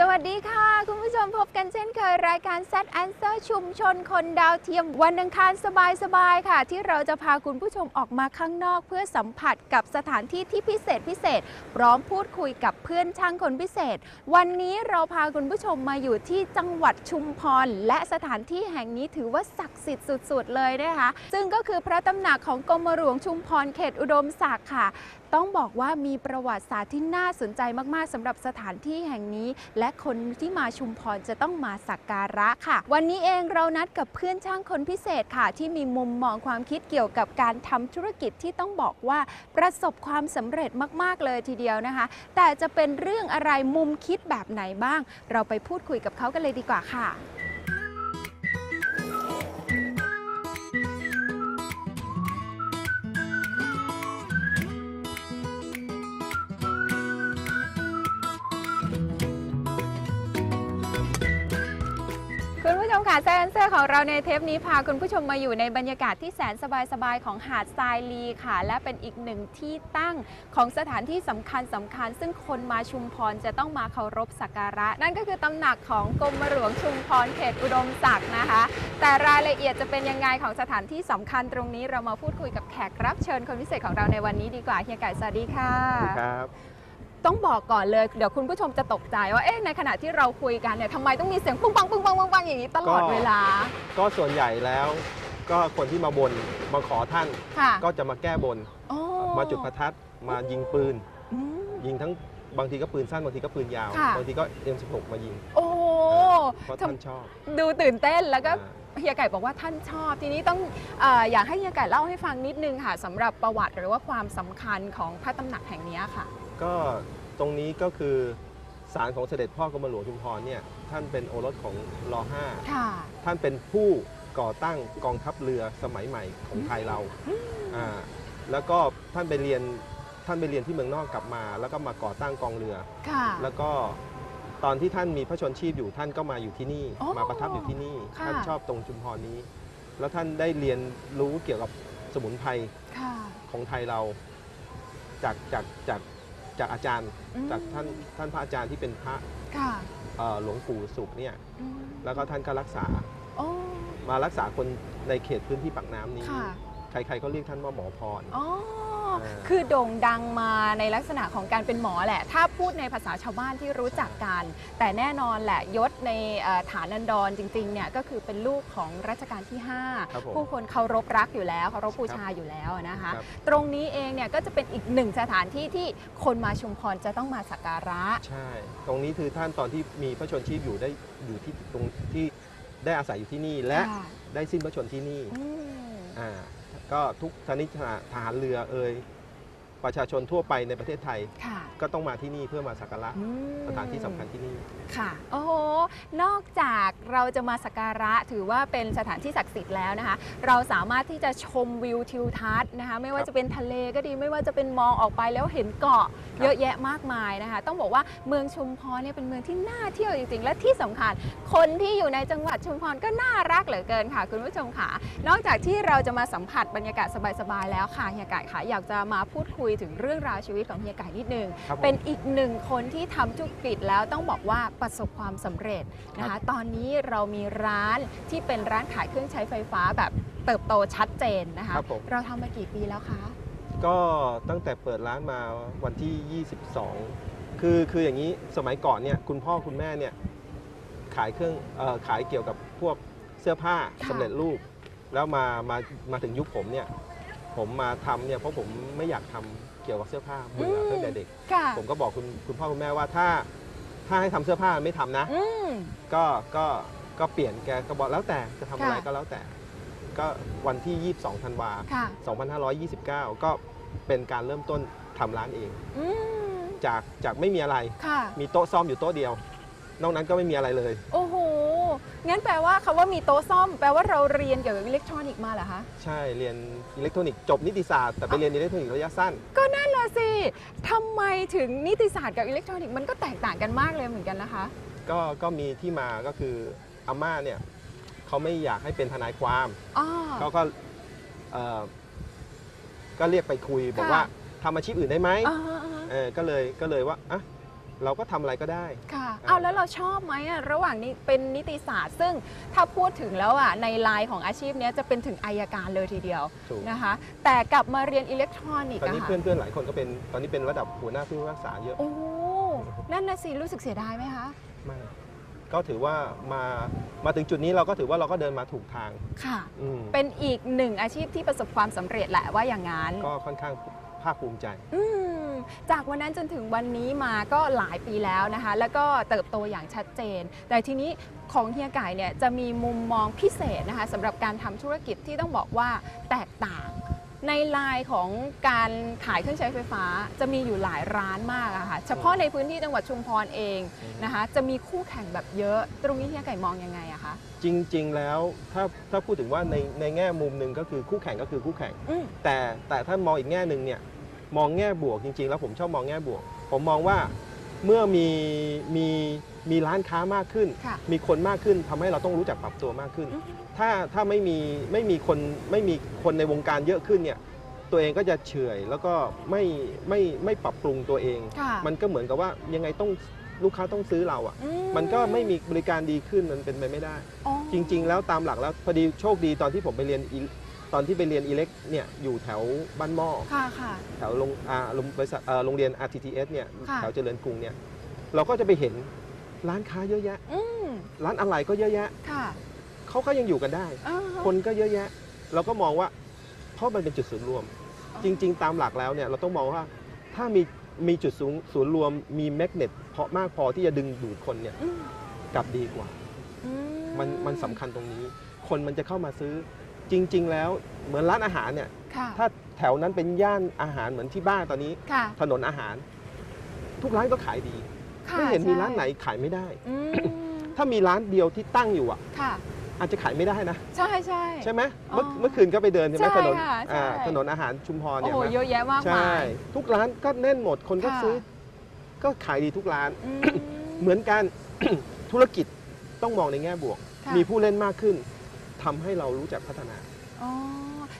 สวัสดีค่ะ คุณผู้ชมพบกันเช่นเคยรายการ Set Answer ชุมชนคนดาวเทียมวันอังคารสบายๆค่ะ ที่เราจะพาคุณผู้ชมออกมาข้างนอก เพื่อสัมผัสกับสถานที่ที่พิเศษพิเศษ พร้อมพูดคุยกับเพื่อนช่างคนพิเศษ วันนี้เราพาคุณผู้ชมมาอยู่ที่จังหวัดชุมพร และสถานที่แห่งนี้ถือว่าศักดิ์สิทธิ์สุด ๆ เลยนะคะ ซึ่งก็คือพระตำหนักของกรมหลวงชุมพรเขตอุดมศักดิ์ค่ะต้องบอกว่ามีประวัติศาสตร์ที่น่าสนใจมากๆสำหรับสถานที่แห่งนี้ และคนที่มาชุมพรจะต้องมาสักการะค่ะ วันนี้เองเรานัดกับเพื่อนช่างคนพิเศษค่ะ ที่มีมุมมองความคิดเกี่ยวกับการทำธุรกิจที่ต้องบอกว่าประสบความสำเร็จมาก ๆ เลยทีเดียวนะคะ แต่จะเป็นเรื่องอะไรมุมคิดแบบไหนบ้าง เราไปพูดคุยกับเขากันเลยดีกว่าค่ะ ร์ของเราในเทปนี้พาคุณผู้ชมมาอยู่ในบรรยากาศที่แสนสบายๆของหาดทรายลีค่ะ และเป็นอีกหนึ่งที่ตั้งของสถานที่สำคัญสำคัญ ซึ่งคนมาชุมพรจะต้องมาเคารพสักการะ นั่นก็คือตำหนักของกรมหลวงชุมพรเขตอุดมศักดิ์นะคะ แต่รายละเอียดจะเป็นยังไงของสถานที่สำคัญตรงนี้เรามาพูดคุยกับแขกรับเชิญคนพิเศษของเราในวันนี้ดีกว่าเฮียไก่สวัสดีค่ะครับ ต้องบอกก่อนเลย เดี๋ยวคุณผู้ชมจะตกใจว่าเอ๊ะในขณะที่เราคุยกันเนี่ยทำไมต้องมีเสียงปุ้งปังปุ้งปังปุ้งปังอย่างนี้ตลอดก็เวลา ก็ส่วนใหญ่แล้ว ก็คนที่มาบนมาขอท่าน ค่ะก็จะมาแก้บนโอ้มาจุดประทัดมายิงปืน อืม ยิงทั้งบางทีก็ปืนสั้นบางทีก็ปืนยาวค่ะ บางทีก็ M16 มายิงโอ้เพราะทำท่านชอบดูตื่นเต้นแล้วก็ อ่า เฮียไก่บอกว่าท่านชอบทีนี้ต้องเอออยากให้เฮียไก่เล่าให้ฟังนิดนึงค่ะสำหรับประวัติหรือว่าความสำคัญของพระตำหนักแห่งนี้ค่ะ ก็ ตรงนี้ก็คือสารของเสด็จพ่อกรมหลวงชุมพรเนี่ยท่านเป็นโอรสของรอห้าค่ะ ท่านเป็นผู้ก่อตั้งกองทัพเรือสมัยใหม่ของไทยเราอ่าแล้วก็ท่านไปเรียนท่านไปเรียนที่เมืองนอกกลับมา แล้วก็มาก่อตั้งกองเรือ ค่ะ แล้วก็ตอนที่ท่านมีพระชนชีพอยู่ท่านก็มาอยู่ที่นี่ อ๋อมาประทับอยู่ที่นี่ ค่ะ ท่านชอบตรงชุมพรนี้ แล้วท่านได้เรียนรู้เกี่ยวกับสมุนไพร ค่ะ ของไทยเราจากจากจาก จากอาจารย์อืมจากท่านท่านพระอาจารย์ที่เป็นพระค่ะเอ่อหลวงปู่สุขเนี่ยอืมแล้วก็ท่านก็รักษาโอ้มารักษาคนในเขตพื้นที่ปากน้ำนี้ ค่ะใครๆก็เรียกท่านว่าหมอพร อ๋ออ่า คือโด่งดังมาในลักษณะของการเป็นหมอแหละ ถ้าพูดในภาษาชาวบ้านที่รู้จักกัน แต่แน่นอนแหละยศในเอ่อฐานันดรจริงๆเนี่ยก็คือเป็นลูกของรัชกาลที่ครับผม5ผู้คนเคารพรักอยู่แล้วเคารพบูชาอยู่แล้วนะคะครับตรงนี้เองเนี่ยก็จะเป็นอีกหนึ่งสถานที่ที่คนมาชุมพรจะต้องมาสักการะ ใช่ ตรงนี้คือท่านตอนที่มีพระชนชีพอยู่ได้อยู่ที่ตรงที่ได้อาศัยอยู่ที่นี่และค่ะได้สิ้นพระชนที่นี่อืมอ่า ก็ทุกชนิดทหารเรือเอ่ย ประชาชนทั่วไปในประเทศไทย ค่ะ ก็ต้องมาที่นี่เพื่อมาสักการะอืมสถานที่สำคัญที่นี่ ค่ะ โอ้โห นอกจากเราจะมาสักการะถือว่าเป็นสถานที่ศักดิ์สิทธิ์แล้วนะคะ เราสามารถที่จะชมวิวทิวทัศน์นะคะ ไม่ว่าครับจะเป็นทะเลก็ดี ไม่ว่าจะเป็นมองออกไปแล้วเห็นเกาะครับเยอะแยะมากมายนะคะ ต้องบอกว่าเมืองชุมพรเนี่ยเป็นเมืองที่น่าเที่ยวจริงๆ และที่สำคัญ คนที่อยู่ในจังหวัดชุมพรก็น่ารักเหลือเกินค่ะ คุณผู้ชมค่ะ นอกจากที่เราจะมาสัมผัสบรรยากาศสบายๆแล้วค่ะเฮียไก่ค่ะอยากจะมาพูดคุยถึงเรื่องราวชีวิตของเฮียไก่นิดนึง ครับผมเป็นอีกหนึ่งคนที่ทำธุรกิจแล้วต้องบอกว่าประสบความสำเร็จนะครัคะบ ตอนนี้เรามีร้านที่เป็นร้านขายเครื่องใช้ไฟฟ้าแบบเติบโตชัดเจนนะคะ ครับผม เราทำมากี่ปีแล้วคะ ก็ตั้งแต่เปิดร้านมาวันที่ 22 คือคืออย่างนี้สมัยก่อนเนี่ยคุณพ่อคุณแม่เนี่ยขายเครื่องเออขายเกี่ยวกับพวกเสื้อผ้าค่ะ สำเร็จรูป แล้วมามามาถึงยุคผมเนี่ย ผมมาทำเนี่ยเพราะผมไม่อยากทำเกี่ยวกับเสื้อผ้าเบื่อตั้งแต่เด็ก ค่ะ ผมก็บอกคุณคุณพ่อคุณแม่ว่าถ้าถ้าให้ทำเสื้อผ้าไม่ทำนะ อืม ก็ก็ก็เปลี่ยนแกก็บอกแล้วแต่จะทำอะไรค่ะ ก็แล้วแต่ ก็วันที่ 22ธันวาค่ะ 2529 ก็เป็นการเริ่มต้นทำร้านเอง อืม จากจากไม่มีอะไร ค่ะ มีโต๊ะซ่อมอยู่โต๊ะเดียว นอกนั้นก็ไม่มีอะไรเลย โอ้โห งั้นแปลว่าคำว่ามีโต๊ะซ่อม แปลว่าเราเรียนเกี่ยวกับอิเล็กทรอนิกส์มาเหรอคะ ใช่เรียนอิเล็กทรอนิกส์จบนิติศาสตร์แต่ไปเรียนอิเล็กทรอนิกส์ระยะสั้น ก็นั่นน่ะสิทำไมถึงนิติศาสตร์กับอิเล็กทรอนิกส์มันก็แตกต่างกันมากเลยเหมือนกันนะคะ ก็ก็มีที่มาก็คืออาม่าเนี่ยเขาไม่อยากให้เป็นทนายความอ๋อ เขาก็เอ่อก็เรียกไปคุยบอกค่ะ ว่าทำอาชีพอื่นได้ไหมอ่าฮะอ่าฮะเออก็เลยก็เลยว่าอะ เราก็ทำอะไรก็ได้ ค่ะอ่าเอาแล้วเราชอบไหมอะระหว่างนี้เป็นนิติศาสตร์ ซึ่งถ้าพูดถึงแล้วอะในไลน์ของอาชีพเนี้ยจะเป็นถึงอายการเลยทีเดียวถูก นะคะ แต่กลับมาเรียนอิเล็กทรอนิกตอนส์อะนี้ค่ะเพื่อนเพื่อนๆหลายคนก็เป็นตอนนี้เป็นระดับหัวหน้าผู้พิพากษาเยอะโอ้นั่นน่ะสิรู้สึกเสียดายไหมคะ มาก ก็ถือว่ามามาถึงจุดนี้เราก็ถือว่าเราก็เดินมาถูกทางค่ะ อืมเป็นอีกหนึ่งอาชีพที่ประสบความสำเร็จแหละว่าอย่างนั้น ก็ค่อนข้าง ภาคภูมิใจอืมจากวันนั้นจนถึงวันนี้มาก็หลายปีแล้วนะคะ แล้วก็เติบโตอย่างชัดเจน แต่ทีนี้ของเฮียไก่เนี่ยจะมีมุมมองพิเศษนะคะสำหรับการทำธุรกิจที่ต้องบอกว่าแตกต่าง ในไลน์ของการขายเครื่องใช้ไฟฟ้า จะมีอยู่หลายร้านมากอะค่ะเฉพาะในพื้นที่จังหวัดชุมพรเองนะคะจะมีคู่แข่งแบบเยอะ ตรงนี้เฮียไก่มองยังไงอะคะจริง ๆ แล้วถ้าถ้าพูดถึงว่าในในแง่มุมหนึ่งก็คือคู่แข่งก็คือคู่แข่ง อืมแต่แต่ถ้ามองอีกแง่หนึ่งเนี่ยมองแง่บวกจริง ๆ แล้วผมชอบมองแง่บวก ผมมองว่า เมื่อมีมีมีร้านค้ามากขึ้น ค่ะมีคนมากขึ้นทำให้เราต้องรู้จักปรับตัวมากขึ้น อืมถ้าถ้าไม่มีไม่มีคนไม่มีคนในวงการเยอะขึ้นเนี่ยตัวเองก็จะเฉื่อยแล้วก็ไม่ไม่ไม่ปรับปรุงตัวเอง ค่ะมันก็เหมือนกับว่ายังไงต้องลูกค้าต้องซื้อเราอะ่ะ อืมันก็ไม่มีบริการดีขึ้นมันเป็นไปไม่ได้ อ๋อจริง ๆ แล้วตามหลักแล้วพอดีโชคดีตอนที่ผมไปเรียนอิต อนที่ไปเรียนอิเล็กเนี่ยอยู่แถวบ้านหม้อค่ะค่ะ แถวโรงอ่าโรงบริษัทเอ่อโรงเรียน RTTS เนี่ยค่ะ แถวเจริญกรุงเนี่ยเราก็จะไปเห็นร้านค้าเยอะแยะ อืมร้านอะไรก็เยอะแยะค่ะเขาก็ยังอยู่กันได้ อ่าฮะ คนก็เยอะแยะ เราก็มองว่าเพราะมันเป็นจุดศูนย์รวม อ๋อ จริง ๆ ตามหลักแล้วเนี่ยเราต้องมองว่าถ้ามีมีจุดศูนย์ศูนย์รวมมีแมกเนตเพราะมากพอที่จะดึงดูดคนเนี่ยอืมกลับดีกว่า อืมันมันสำคัญตรงนี้ คนมันจะเข้ามาซื้อ จริง ๆ แล้วเหมือนร้านอาหารเนี่ย ค่ะ ถ้าแถวนั้นเป็นย่านอาหารเหมือนที่บ้านตอนนี้ ค่ะถนนอาหาร ทุกร้านก็ขายดี ค่ะไม่เห็นมีใช่ร้านไหนขายไม่ได้ อืมถ้ามีร้านเดียวที่ตั้งอยู่อะ ค่ะ อาจจะขายไม่ได้นะ ใช่ใช่ ใช่ไหมอ๋อเมื่อเมื่อคืนก็ไปเดินใช่ไหมใช่ถนนค่ะใช่ อ่าถนนอาหารชุมพรโอ้เนี่ยโหนะ เยอะแยะมากใช่มายทุกร้านก็แน่นหมดคนก็ค่ะ ซื้อ ก็ขายดีทุกร้าน อืม เหมือนกัน ธุรกิจต้องมองในแง่บวก ค่ะ มีผู้เล่นมากขึ้น ทำให้เรารู้จักพัฒนา อ๋อ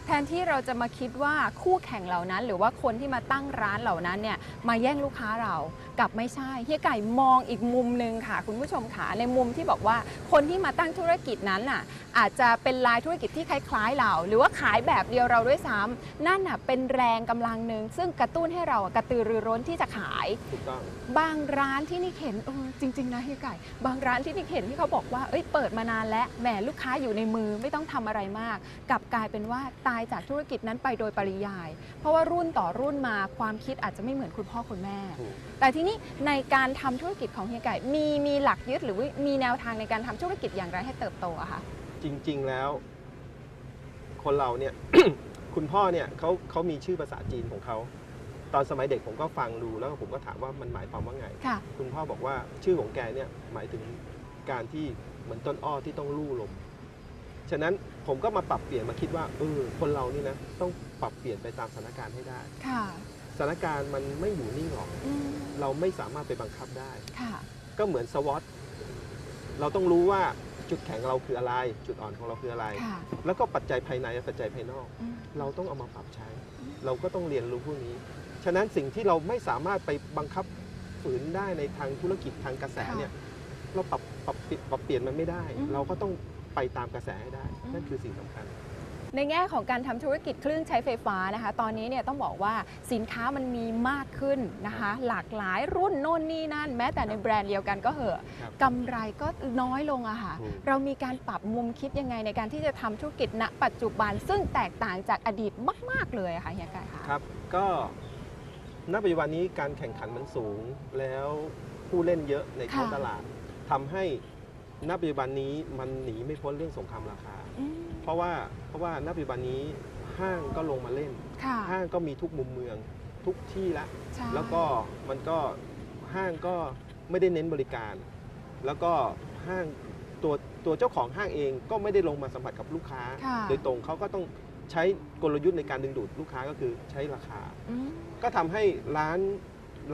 แทนที่เราจะมาคิดว่าคู่แข่งเหล่านั้น หรือว่าคนที่มาตั้งร้านเหล่านั้นเนี่ยมาแย่งลูกค้าเรากลับไม่ใช่เฮียไก่มองอีกมุมหนึ่งค่ะ คุณผู้ชมค่ะในมุมที่บอกว่าคนที่มาตั้งธุรกิจนั้นน่ะอาจจะเป็นลายธุรกิจที่คล้ายๆเรา หรือว่าขายแบบเดียวเราด้วยซ้ำนั่นน่ะเป็นแรงกำลังหนึ่งซึ่งกระตุ้นให้เราอะกระตือรือร้นที่จะขายถูกต้องบางร้านที่นิกเห็นเออจริง ๆ นะเฮียไก่ บางร้านที่นิกเห็นที่เขาบอกว่าเอ้ยเปิดมานานแล้วแหมลูกค้าอยู่ในมือไม่ต้องทำอะไรมากกลับกลายเป็นว่าตายจากธุรกิจนั้นไปโดยปริยาย เพราะว่ารุ่นต่อรุ่นมาความคิดอาจจะไม่เหมือนคุณพ่อคุณแม่ ถูก แต่ทีนี้ในการทำธุรกิจของเฮียไก่มีมีหลักยึดหรือว่ามีแนวทางในการทำธุรกิจอย่างไรให้เติบโตอะคะจริง ๆ แล้ว คนเราเนี่ย คุณพ่อเนี่ยเขาเขามีชื่อภาษาจีนของเขา ตอนสมัยเด็กผมก็ฟังดูแล้วผมก็ถามว่ามันหมายความว่าไง ค่ะ คุณพ่อบอกว่าชื่อของแกเนี่ยหมายถึงการที่เหมือนต้นอ้อที่ต้องลู่ลม ฉะนั้น ผมก็มาปรับเปลี่ยนมาคิดว่าเออคนเรานี่นะต้องปรับเปลี่ยนไปตามสถานการณ์ให้ได้ค่ะสถานการณ์มันไม่อยู่นิ่งหรอกอืมเราไม่สามารถไปบังคับได้ค่ะก็เหมือนสวอตเราต้องรู้ว่าจุดแข็งเราคืออะไร จุดอ่อนของเราคืออะไรค่ะแล้วก็ปัจจัยภายในและปัจจัยภายนอกอืมเราต้องเอามาปรับใช้ เราก็ต้องเรียนรู้พวกนี้ ฉะนั้นสิ่งที่เราไม่สามารถไปบังคับฝืนได้ในทางธุรกิจทางกระแสเนี่ย เราปรับปรับปรับเปลี่ยนมันไม่ได้อืมเราก็ต้อง ไปตามกระแสให้ได้อืมนั่นคือสิ่งสำคัญ ในแง่ของการทำธุรกิจเครื่องใช้ไฟฟ้านะคะ ตอนนี้เนี่ยต้องบอกว่าสินค้ามันมีมากขึ้นนะคะ หลากหลายรุ่นโน่นนี่นั่น แม้แต่ในแบรนด์เดียวกันก็เหอะครับกำไรก็น้อยลงอะค่ะ ถูก เรามีการปรับมุมคิดยังไงในการที่จะทำธุรกิจณ ปัจจุบัน ซึ่งแตกต่างจากอดีตมาก ๆ เลยอะค่ะเฮียไก่ค่ะ ครับ ก็ณปัจจุบันนี้การแข่งขันมันสูง แล้วผู้เล่นเยอะในท้องค่ะ ตลาดทำให้ ณปัจจุบันนี้มันหนีไม่พ้นเรื่องสงครามราคา อืม เพราะว่าเพราะว่าณปัจจุบันนี้ห้างก็ลงมาเล่น ค่ะห้างก็มีทุกมุมเมืองทุกที่ละ ใช่แล้วก็มันก็ห้างก็ไม่ได้เน้นบริการ แล้วก็ห้างตัวตัวเจ้าของห้างเองก็ไม่ได้ลงมาสัมผัสกับลูกค้า ค่ะโดยตรงเขาก็ต้องใช้กลยุทธ์ในการดึงดูดลูกค้าก็คือใช้ราคา อืมก็ทำให้ร้าน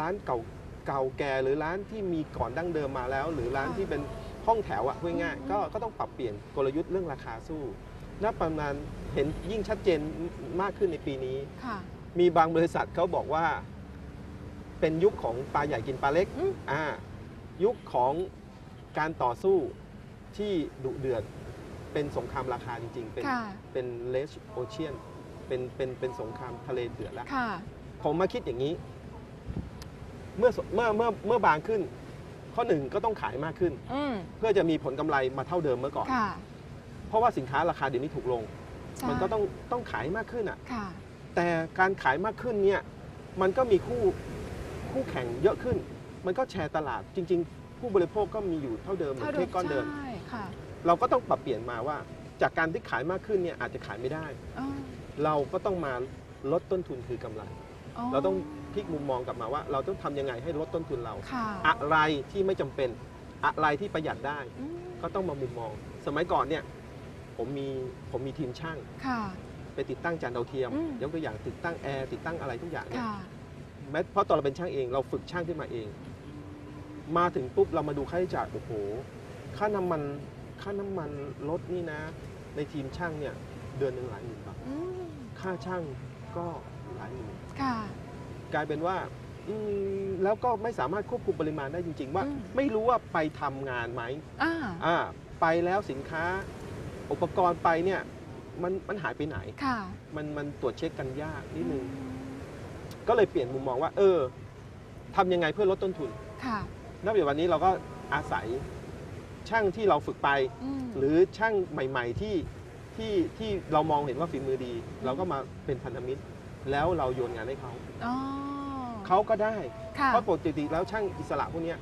ร้านเก่าเก่าแก่หรือร้านที่มีก่อนดั้งเดิมมาแล้ว หรือร้านค่ะที่เป็น ห้องแถวอะพูดง่ายอืมๆก็ก็ต้องปรับเปลี่ยนกลยุทธ์เรื่องราคาสู้ณประมาณเห็นยิ่งชัดเจนมากขึ้นในปีนี้ ค่ะ มีบางบริษัทเขาบอกว่า เป็นยุคของปลาใหญ่กินปลาเล็กอืมอ่ายุคของการต่อสู้ที่ดุเดือดเป็นสงครามราคาจริง ๆ เป็นค่ะ เป็นเลสโอเชียนเป็นเป็นเป็นสงครามทะเลเดือดแล้ว ค่ะ ผมมาคิดอย่างนี้ เมื่อสเมื่อเมื่อเมื่อบางขึ้น ข้อหนึ่งก็ต้องขายมากขึ้น อืมเพื่อจะมีผลกำไรมาเท่าเดิมเมื่อก่อน ค่ะ เพราะว่าสินค้าราคาเดี๋ยวนี้ถูกลง ใช่มันก็ต้องต้องขายมากขึ้นอะ ค่ะ แต่การขายมากขึ้นเนี่ยมันก็มีคู่คู่แข่งเยอะขึ้น มันก็แชร์ตลาดจริง ๆ ผู้บริโภคก็มีอยู่เท่าเดิมเหมือนเค้กก้อนเดิม ใช่ค่ะเราก็ต้องปรับเปลี่ยนมาว่า จากการที่ขายมากขึ้นเนี่ยอาจจะขายไม่ได้อ๋อเราก็ต้องมาลดต้นทุนคือกำไร เราต้องพลิกมุมมองกลับมาว่า เราต้องทำยังไงให้ลดต้นทุนเราค่ะอะไรที่ไม่จำเป็นอะไรที่ประหยัดได้อืมก็ต้องมามุมมอง สมัยก่อนเนี่ยผมมีผมมีทีมช่างค่ะไปติดตั้งจานดาวเทียมอืมยกตัวอย่างติดตั้งแอร์ติดตั้งอะไรทุกอย่างเนี่ยค่ะแม้เพราะตอนเราเป็นช่างเองเราฝึกช่างขึ้นมาเอง มาถึงปุ๊บเรามาดูค่าใช้จ่ายโอ้โหค่าน้ำมันค่าน้ำมันรถนี่นะ ในทีมช่างเนี่ยเดือนหนึ่งหลายหมื่นบาทอืมค่าช่างก็ หลายหมื่นค่ะ กลายเป็นว่าอืมแล้วก็ไม่สามารถควบคุมปริมาณได้จริง ๆ ว่า อืม ไม่รู้ว่าไปทำงานไหมอ่าอ่าไปแล้วสินค้าอุปกรณ์ไปเนี่ยมันมันหายไปไหน ค่ะมันมันตรวจเช็คกันยากนิดนึง ก็เลยเปลี่ยนมุมมองว่า เออทำยังไงเพื่อลดต้นทุนค่ะณปัจจุบันนี้เราก็อาศัยช่างที่เราฝึกไปมหรือช่างใหม่ ๆ ที่ที่ที่เรามองเห็นว่าฝีมือดี เราก็มาเป็นพันธมิตร แล้วเราโยนงานให้เขาอ๋อเขาก็ได้ ค่ะเพราะปกติแล้วช่างอิสระพวกเนี้ย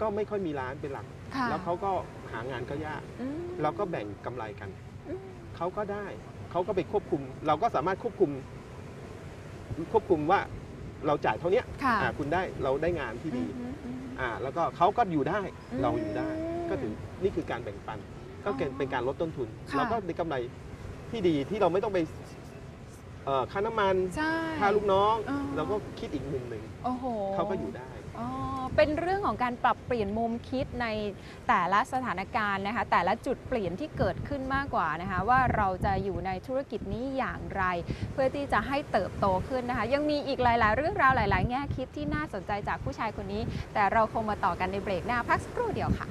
ก็ไม่ค่อยมีร้านเป็นหลัก ค่ะแล้วเขาก็หางานก็ยาก อืมเราก็แบ่งกำไรกัน อืมเขาก็ได้ เขาก็ไปควบคุม เราก็สามารถควบคุม ควบคุมว่าเราจ่ายเท่าเนี้ยค่ะอ่าคุณได้เราได้งานที่ดี อืมอืม อ่า แล้วก็เขาก็อยู่ได้ อืมเราอยู่ได้ ก็ถือนี่คือการแบ่งปัน ก็เป็นอ๋อเป็นการลดต้นทุน ค่ะ เราก็ได้กำไรที่ดีที่เราไม่ต้องไป เอ่อค่าน้ำมันใช่ ค่าลูกน้องอ๋อเราก็คิดอีกมุมหนึ่งโอ้โหเขาก็อยู่ได้ อ๋อเป็นเรื่องของการปรับเปลี่ยนมุมคิดในแต่ละสถานการณ์นะคะ แต่ละจุดเปลี่ยนที่เกิดขึ้นมากกว่านะคะ ว่าเราจะอยู่ในธุรกิจนี้อย่างไร เพื่อที่จะให้เติบโตขึ้นนะคะ ยังมีอีกหลาย ๆ เรื่องราวหลาย ๆ แง่คิดที่น่าสนใจจากผู้ชายคนนี้ แต่เราคงมาต่อกันในเบรกหน้าพักสักครู่เดียวค่ะ